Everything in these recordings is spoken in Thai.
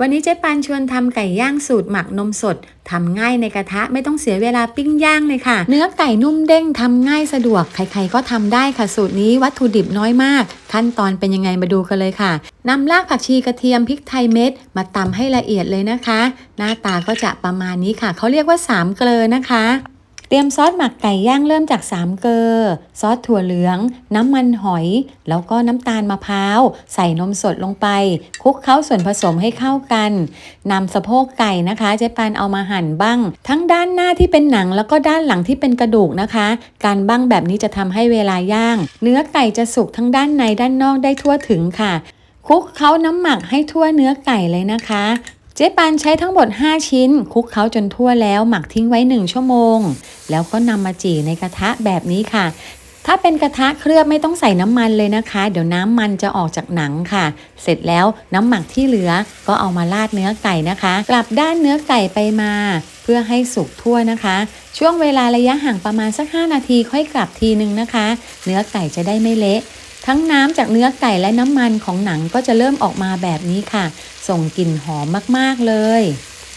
วันนี้เจ๊ปานชวนทำไก่ย่างสูตรหมักนมสดทำง่ายในกระทะไม่ต้องเสียเวลาปิ้งย่างเลยค่ะ เนื้อไก่นุ่มเด้งทำง่ายสะดวก ใครๆก็ทำได้ค่ะสูตรนี้วัตถุดิบน้อยมาก ขั้นตอนเป็นยังไงมาดูกันเลยค่ะนำรากผักชีกระเทียมพริกไทยเม็ด มาตำให้ละเอียดเลยนะคะ หน้าตาก็จะประมาณนี้ค่ะเขาเรียกว่าสามเกลอนะคะ เตรียมซอสหมักไก่ย่างเริ่มจาก 3 เกลอซอสถั่วเหลือง น้ำมันหอย แล้วก็น้ำตาลมะพร้าว ใส่นมสดลงไปคลุกเคล้าส่วนผสมให้เข้ากันนำสะโพกไก่นะคะเจ๊ปานเอามาหั่นบ้าง ทั้งด้านหน้าที่เป็นหนังแล้วก็ด้านหลังที่เป็นกระดูกนะคะ การบ้างแบบนี้จะทำให้เวลาย่าง เนื้อไก่จะสุกทั้งด้านในด้านนอกได้ทั่วถึงค่ะคลุกเคล้าน้ำหมักให้ทั่วเนื้อไก่เลยนะคะ เจ๊ปานใช้ทั้งหมด 5 ชิ้นคลุกเคล้าจนทั่วแล้วหมักทิ้งไว้ 1 ชั่วโมง แล้วก็นำมาจี่ในกระทะแบบนี้ค่ะ ถ้าเป็นกระทะเคลือบไม่ต้องใส่น้ำมันเลยนะคะ เดี๋ยวน้ำมันจะออกจากหนังค่ะ เสร็จแล้วน้ำหมักที่เหลือก็เอามาราดเนื้อไก่นะคะ กลับด้านเนื้อไก่ไปมา เพื่อให้สุกทั่วนะคะ ช่วงเวลาระยะห่างประมาณสัก 5 นาทีค่อยกลับทีนึงนะคะ เนื้อไก่จะได้ไม่เละ ทั้งน้ำจากเนื้อไก่และน้ำมันของหนังก็จะเริ่มออกมาแบบนี้ค่ะ ส่งกลิ่นหอมมากๆเลย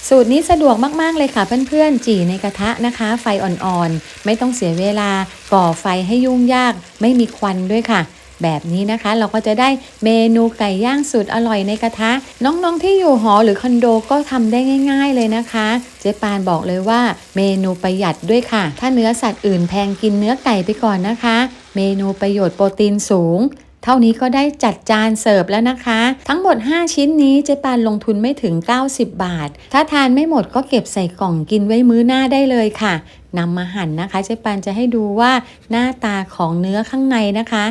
สูตรนี้สะดวกมากๆเลยค่ะเพื่อนๆ จี่ในกระทะนะคะ ไฟอ่อนๆ ไม่ต้องเสียเวลา ก่อไฟให้ยุ่งยาก ไม่มีควันด้วยค่ะแบบนี้นะคะเราก็จะได้เมนูไก่ย่างสูตรอร่อยในกระทะ น้องๆที่อยู่หอหรือคอนโดก็ทำได้ง่าย ๆ เลยนะคะ เจ๊ปานบอกเลยว่าเมนูประหยัดด้วยค่ะ ถ้าเนื้อสัตว์อื่นแพงกินเนื้อไก่ไปก่อนนะคะ เมนูประโยชน์โปรตีนสูง เท่านี้ก็ได้จัดจานเสิร์ฟแล้วนะคะ ทั้งหมด 5 ชิ้นนี้เจ๊ปานลงทุนไม่ถึง 90 บาท ถ้าทานไม่หมดก็เก็บใส่กล่องกินไว้มื้อหน้าได้เลยค่ะนำมาหั่นนะคะ เจ๊ปานจะให้ดูว่าหน้าตาของเนื้อข้างในนะคะ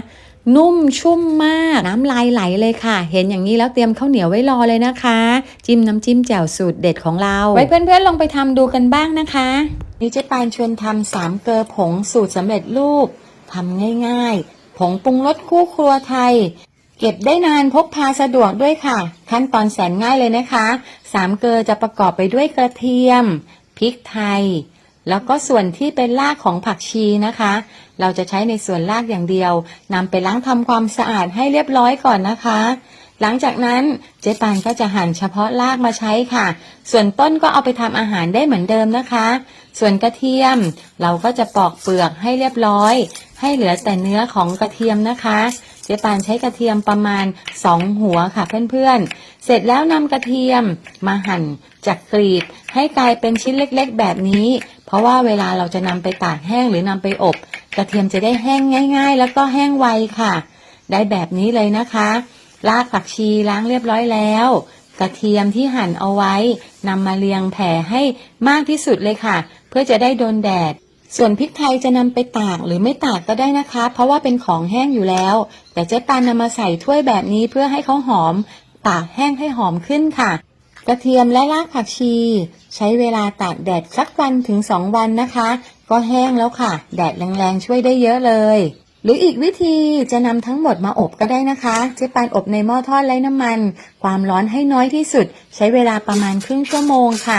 นุ่มชุ่มมากน้ำลายไหลเลยค่ะ เห็นอย่างนี้แล้วเตรียมข้าวเหนียวไว้รอเลยนะคะ จิ้มน้ำจิ้มแจ่วสูตรเด็ดของเรา ไว้เพื่อนๆลองไปทำดูกันบ้างนะคะนี่เจ๊ปานชวนทำสามเกลือผงสูตรสำเร็จรูป ทำง่ายๆ ผงปรุงรสคู่ครัวไทย เก็บได้นานพกพาสะดวกด้วยค่ะ ขั้นตอนแสนง่ายเลยนะคะ สามเกลือจะประกอบไปด้วยกระเทียม พริกไทย แล้วก็ส่วนที่เป็นรากของผักชีนะคะ เราจะใช้ในส่วนรากอย่างเดียวนำไปล้างทำความสะอาดให้เรียบร้อยก่อนนะคะหลังจากนั้นเจ๊ปานก็จะหั่นเฉพาะรากมาใช้ค่ะ ส่วนต้นก็เอาไปทำอาหารได้เหมือนเดิมนะคะ ส่วนกระเทียม เราก็จะปอกเปลือกให้เรียบร้อย ให้เหลือแต่เนื้อของกระเทียมนะคะเจ๊ปานใช้กระเทียมประมาณ 2 หัวค่ะเพื่อนๆ เสร็จแล้วนำกระเทียมมาหั่นจากกรีดให้กลายเป็นชิ้นเล็กๆ แบบนี้ เพราะว่าเวลาเราจะนำไปตากแห้งหรือนำไปอบ กระเทียมจะได้แห้งง่าย ๆ แล้วก็แห้งไวค่ะ ได้แบบนี้เลยนะคะรากผักชีล้างเรียบร้อยแล้ว กระเทียมที่หั่นเอาไว้นำมาเรียงแผ่ให้มากที่สุดเลยค่ะ เพื่อจะได้โดนแดด ส่วนพริกไทยจะนำไปตากหรือไม่ตากก็ได้นะคะ เพราะว่าเป็นของแห้งอยู่แล้ว แต่เจ๊ปานนำมาใส่ถ้วยแบบนี้เพื่อให้เขาหอม ตากแห้งให้หอมขึ้นค่ะ กระเทียมและรากผักชี ใช้เวลาตากแดดสักวันถึงสองวันนะคะ ก็แห้งแล้วค่ะ แดดแรงๆช่วยได้เยอะเลย หรืออีกวิธีจะนำทั้งหมดมาอบก็ได้นะคะ เจ๊ปานอบในหม้อทอดไร้น้ำมัน ความร้อนให้น้อยที่สุด ใช้เวลาประมาณครึ่งชั่วโมงค่ะ